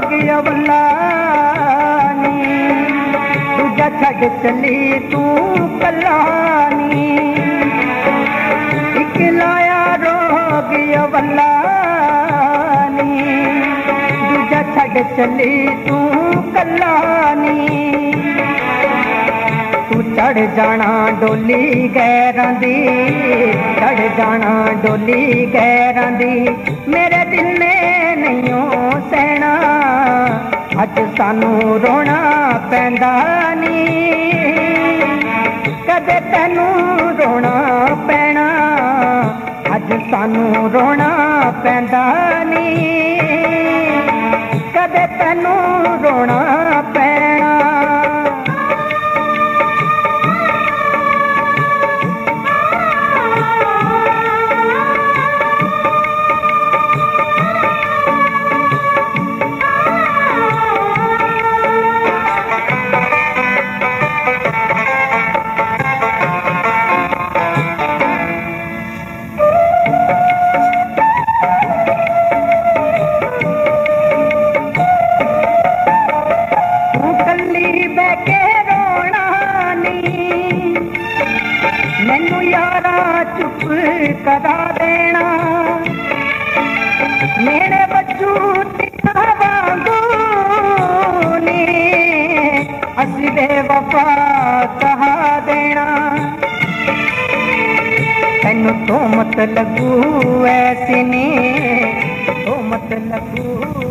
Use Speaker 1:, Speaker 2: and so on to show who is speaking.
Speaker 1: गया वल्लानी तुझा छड़ चली तू कलानी इकलाया रोग वल्लानी तुझा छड़ चली तू कलानी तू चढ़ जाना डोली गैर दी, चढ़ जाना डोली गैर दी। ਅੱਜ ਸਾਨੂੰ ਰੋਣਾ ਪੈਂਦਾ ਨੀ ਕਦੇ ਤੈਨੂੰ ਰੋਣਾ ਪੈਣਾ, ਅੱਜ ਸਾਨੂੰ ਰੋਣਾ ਪੈਂਦਾ ਨੀ ਕਦੇ ਤੈਨੂੰ ਰੋਣਾ ਯਾਰਾ ਚੁੱਪ ਕਰਾ ਦੇਣਾ। ਮੇਰੇ ਬੱਚੂ ਤਿੱਖਾ ਵਾਂਗੂ ਨੀ, ਅਸੀਂ ਬੇਵਫਾ ਕਹਾ ਦੇਣਾ। ਤੈਨੂੰ ਤੋਮਤ ਲੱਗੂ ਐਸੀ ਨੀ ਤੋਮਤ ਲੱਗੂ